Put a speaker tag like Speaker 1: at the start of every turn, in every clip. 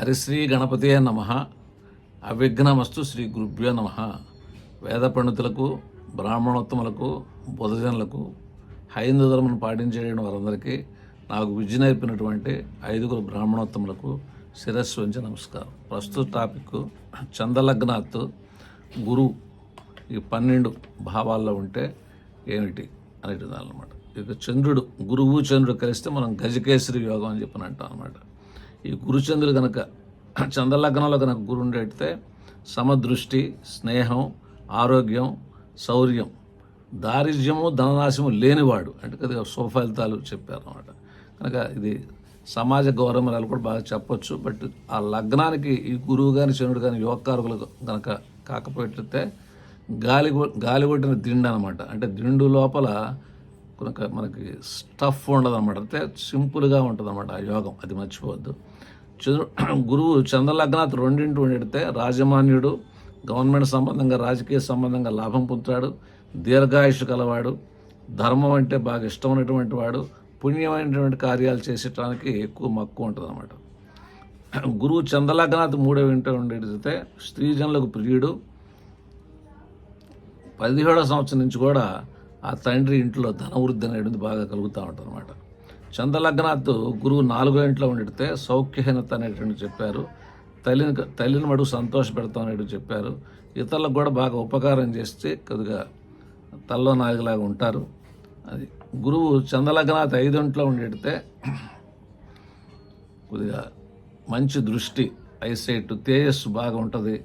Speaker 1: హరిశ్రీ గణపతియే నమ. అవిఘ్నమస్తు శ్రీ గురుభ్యో నమ. వేద పండితులకు బ్రాహ్మణోత్తములకు బుధజనులకు హైందవ ధర్మను పాటించేయడం వారందరికీ నాకు విద్య నేర్పినటువంటి ఐదుగురు బ్రాహ్మణోత్తములకు శిరస్సు ఉంచి నమస్కారం. ప్రస్తుత టాపిక్ చందలగ్నాత్ గురువు ఈ పన్నెండు భావాల్లో ఉంటే ఏమిటి అనేటి అనమాట ఇక చంద్రుడు గురువు చంద్రుడు కలిస్తే మనం గజకేశ్వరి యోగం అని చెప్పినట్టు అనమాట ఈ గురుచంద్రుడు కనుక చంద్రలగ్నంలో కనుక గురు ఉండేటితే సమదృష్టి స్నేహం ఆరోగ్యం శౌర్యం దారిద్ర్యము ధననాశము లేనివాడు. అంటే కదా సుఫలితాలు చెప్పారు అనమాట కనుక ఇది సమాజ గౌరవరాలు కూడా బాగా చెప్పొచ్చు. బట్ ఆ లగ్నానికి ఈ గురువు కానీ చంద్రుడు కానీ యోగకారకులు కనుక కాకపోతే గాలి గాలి కొట్టిన దిండు అనమాట అంటే దిండు లోపల మనకి స్టఫ్ ఉండదు అనమాట అంటే సింపుల్గా ఉంటుంది అనమాట ఆ యోగం. అది మర్చిపోవద్దు. చంద్రు గురువు చంద్రలగ్నాథ్ రెండింటి ఉండితే రాజమాన్యుడు గవర్నమెంట్ సంబంధంగా రాజకీయ సంబంధంగా లాభం పొందుతాడు. దీర్ఘాయుష్ కలవాడు. ధర్మం అంటే బాగా ఇష్టమైనటువంటి వాడు. పుణ్యమైనటువంటి కార్యాలు చేసేటానికి ఎక్కువ మక్కువ ఉంటుంది అనమాట గురువు చంద్రలగ్నాథ్ మూడో వింట ఉండేటైతే స్త్రీజనులకు ప్రియుడు. పదిహేడో సంవత్సరం నుంచి కూడా ఆ తండ్రి ఇంట్లో ధనవృద్ధి అనేది బాగా కలుగుతూ ఉంటుంది అనమాట చంద్రలగ్నాథ్ గురువు నాలుగో ఇంట్లో ఉండితే సౌఖ్యహీనత అనేటువంటి చెప్పారు. తల్లిని తల్లిని మడుగు సంతోష పెడతాం అనేది చెప్పారు. ఇతరులకు కూడా బాగా ఉపకారం చేస్తే కొద్దిగా తల్లో నాలుగులాగా ఉంటారు. అది గురువు చంద్రలగ్నాథ్ ఐదింట్లో ఉండితే కొద్దిగా మంచి దృష్టి ఐసైట్ తేజస్సు బాగా ఉంటుంది.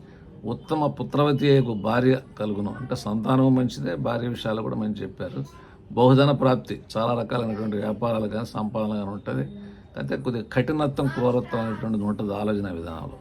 Speaker 1: ఉత్తమ పుత్రవతి భార్య కలుగును. అంటే సంతానం మంచిదే భార్య విషయాలు కూడా మంచి చెప్పారు. బహుధన ప్రాప్తి చాలా రకాలైనటువంటి వ్యాపారాలు కానీ సంపాదన కానీ ఉంటుంది. అయితే కొద్దిగా కఠినత్వం క్రూరత్వం అనేటువంటిది ఉంటుంది ఆలోచన విధానంలో.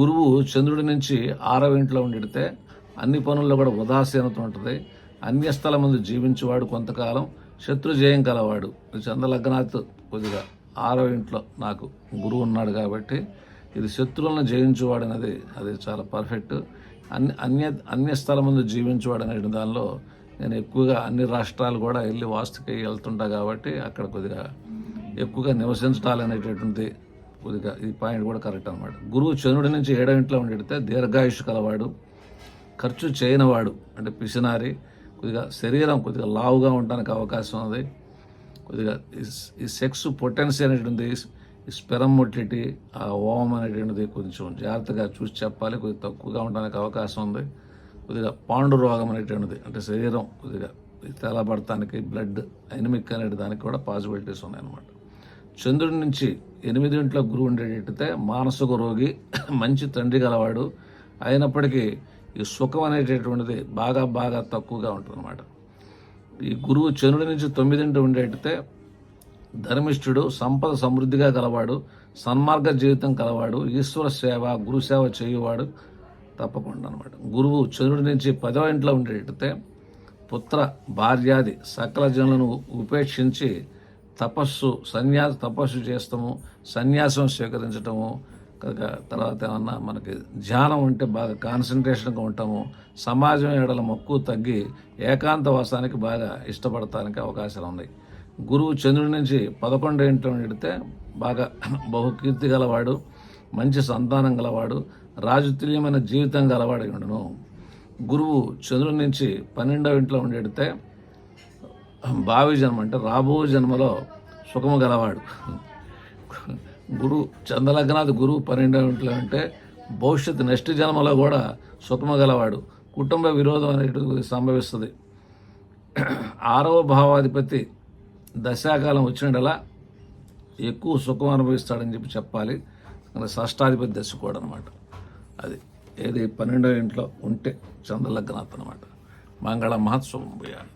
Speaker 1: గురువు చంద్రుడి నుంచి ఆరవ ఇంట్లో ఉండితే అన్ని పనుల్లో కూడా ఉదాసీనత ఉంటుంది. అన్యస్థల ముందు జీవించేవాడు కొంతకాలం శత్రు జయం కలవాడు. చంద్రలగ్నాథ్ కొద్దిగా ఆరవ ఇంట్లో నాకు గురువు ఉన్నాడు కాబట్టి ఇది శత్రువులను జయించేవాడు అనేది అది చాలా పర్ఫెక్ట్ అన్ని అన్య అన్య స్థలం ముందు జీవించేవాడు అనే దానిలో నేను ఎక్కువగా అన్ని రాష్ట్రాలు కూడా వెళ్ళి వాస్తుకి వెళ్తుంటా కాబట్టి అక్కడ కొద్దిగా ఎక్కువగా నివసించడాలు అనేటటువంటి కొద్దిగా ఈ పాయింట్ కూడా కరెక్ట్ అనమాట గురువు చంద్రుడి నుంచి ఏడో ఇంట్లో ఉండితే దీర్ఘాయుష్ కలవాడు ఖర్చు చేయనివాడు అంటే పిసినారి కొద్దిగా శరీరం కొద్దిగా లావుగా ఉండడానికి అవకాశం ఉంది కొద్దిగా ఈ- సెక్స్ పొటెన్సీ అనేటువంటి స్పెరం మొటిలిటీ ఆ ఓమం అనేటువంటిది కొంచెం జాగ్రత్తగా చూసి చెప్పాలి కొద్దిగా తక్కువగా ఉండడానికి అవకాశం ఉంది. కొద్దిగా పాండు రోగం అనేటువంటిది అంటే శరీరం కొద్దిగా తెల్లబడటానికి బ్లడ్ ఎనిమిక్ అనే దానికి కూడా పాసిబిలిటీస్ ఉన్నాయన్నమాట. చంద్రుడి నుంచి ఎనిమిదింట్లో గురువు ఉండేటైతే మానసిక రోగి మంచి తండ్రి గలవాడు అయినప్పటికీ ఈ సుఖం అనేటటువంటిది బాగా బాగా తక్కువగా ఉంటుందన్నమాట. ఈ గురువు చంద్రుడి నుంచి తొమ్మిదింటి ఉండేటైతే ధర్మిష్ఠుడు సంపద సమృద్ధిగా గలవాడు సన్మార్గ జీవితం కలవాడు ఈశ్వర సేవ గురు సేవ చేయువాడు తప్పకుండా అనమాట గురువు చంద్రుడి నుంచి పదవ ఇంట్లో ఉండేటైతే పుత్ర భార్యాది సకల జనులను ఉపేక్షించి తపస్సు సన్యాస తపస్సు చేస్తాము సన్యాసం స్వీకరించటము కనుక తర్వాత ఏమన్నా మనకి ధ్యానం ఉంటే బాగా కాన్సన్ట్రేషన్గా ఉంటాము సమాజం ఏడల మక్కువ తగ్గి ఏకాంత వాసానికి బాగా ఇష్టపడటానికి అవకాశాలు ఉన్నాయి గురువు చంద్రుడి నుంచి పదకొండు ఇంట్లో పెడితే బాగా బహుకీర్తి గలవాడు మంచి సంతానం గలవాడు రాజతుల్యమైన జీవితం గలవాడు ఉండను. గురువు చంద్రుడి నుంచి పన్నెండవ ఇంట్లో ఉండేడితే భావి జన్మ అంటే రాబో జన్మలో సుఖము గలవాడు. గురు చంద్రలగ్నాథ్ గురువు పన్నెండవ ఇంట్లో అంటే భవిష్యత్తు నెక్స్ట్ జన్మలో కూడా సుఖము గలవాడు. కుటుంబ విరోధం అనేటువంటిది సంభవిస్తుంది. ఆరవ భావాధిపతి దశాకాలం వచ్చినలా ఎక్కువ సుఖం అనుభవిస్తాడని చెప్పి చెప్పాలి. షష్టాధిపతి దశ కూడా అనమాట అది ఏది పన్నెండో ఇంట్లో ఉంటే చంద్రలగ్నాథ్ అనమాట మంగళ మహత్సవం పోయాలి.